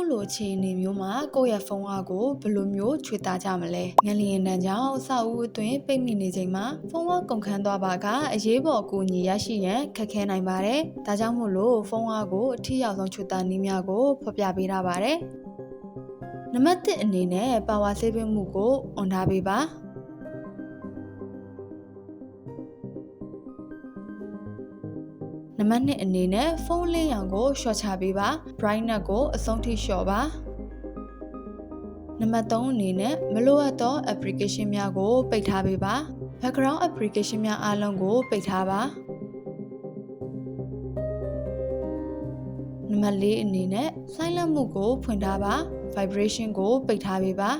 အခုလိုအခြေအနေမျိုးမှာကိုယ့်ရဲ့ဖုန်းအားကိုဘယ်လိုမျိုးချွေတာကြမလဲငလျင်တန်းကြောင့်အဆောက်အဦအတွင်းပိတ်မိနေချိန်မှာဖုန်းအားကုန်ခန်းသွားပါကအရေးပေါ်အကူအညီရရှိရန်ခက်ခဲနိုင်ပါတယ်ဒါကြောင့်မို့လို့ဖုန်းအားကိုအထီးရောက်ဆုံးချွေတာနည်းများကိုဖော်ပြပေးထားပါတယ်နံပါတ်1အနေနဲ့ power saving မှုကို on ထားပေးပါ နံပါတ်2အနေနဲ့ဖုန်းလေးရောင်ကို short ချပေးပါ brightness ကိုအဆုံးထိ short ပါနံပါတ်3အနေနဲ့မလိုအပ်သော application များကို ပိတ်ထားပေးပါ background application များအားလုံးကို ပိတ်ထားပါနံပါတ်4အနေနဲ့ silent မှုကို ဖွင့်ထားပါ vibration ကို ပိတ်ထားပေးပါ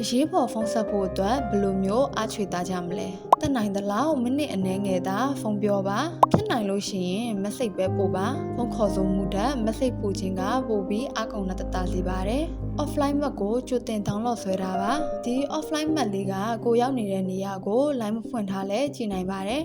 အရေးပေါ်ဖုန်းဆက်ဖို့အတွက်ဘယ်လိုမျိုးအားချွေတာကြမလဲတက်နိုင်သလောက်မိနစ်အနည်းငယ်သာဖုန်းပြောပါဖြစ်နိုင်လို့ရှိရင် message ပဲပို့ပါဖုန်းခေါ်ဆိုမှုတက် message ပို့ခြင်းကပို့ပြီးအားကုန်တဲ့တတစေပါတယ် offline map ကိုကြိုတင် download ဆွဲထားပါဒီ offline map လေးကကိုရောက်နေတဲ့နေရာကို line မဖွင့်ထားလဲကြည့်နိုင်ပါတယ်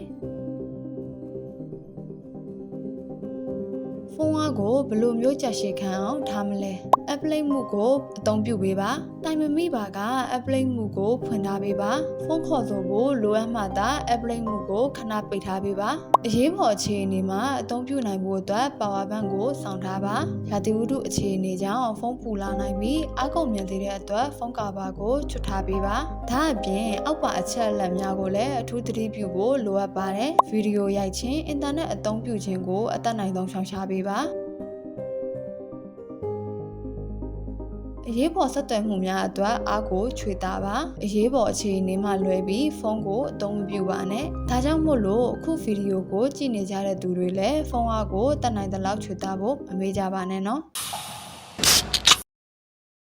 ဖုန်းအားကိုဘယ်လိုမျိုးကြာရှည်ခံအောင်ထားမလဲ apply မှုကိုအသုံးပြုပေးပါတိုင်မမိပါက apply မှုကိုဖွင့်ထားပေးပါဖုန်းခေါ်ဆိုဖို့လိုအပ်မှသာ apply မှုကိုခဏပိတ်ထားပေးပါအရေးပေါ်အခြေအနေမှာအသုံးပြုနိုင်ဖို့အတွက် power bank ကိုစောင့်ထားပါရာသီဥတုအခြေအနေကြောင့်ဖုန်းပူလာနိုင်ပြီးအကုန်မြန်သေးတဲ့အတွက်ဖုန်းကာဘာကိုချွတ်ထားပေးပါဒါအပြင်အောက်ပါအချက်အလက်များကိုလည်းအထူးသတိပြုဖို့လိုအပ်ပါတယ်ဗီဒီယိုရိုက်ခြင်းအင်တာနက်အသုံးပြုခြင်းကိုအသက်နိုင်ဆုံးရှောင်ရှားပေးပါအရေးပေါ်ဆက်သွယ်မှုများအတွက်အားကိုခြွေတာပါအရေးပေါ်အခြေအနေမှလွဲပြီးဖုန်းကိုအသုံးမပြုပါနဲ့ဒါကြောင့်မို့လို့အခုဗီဒီယိုကိုကြည့်နေကြတဲ့သူတွေလည်းဖုန်းအားကိုတတ်နိုင်တဲ့လောက်ခြွေတာဖို့မမေ့ကြပါနဲ့နော်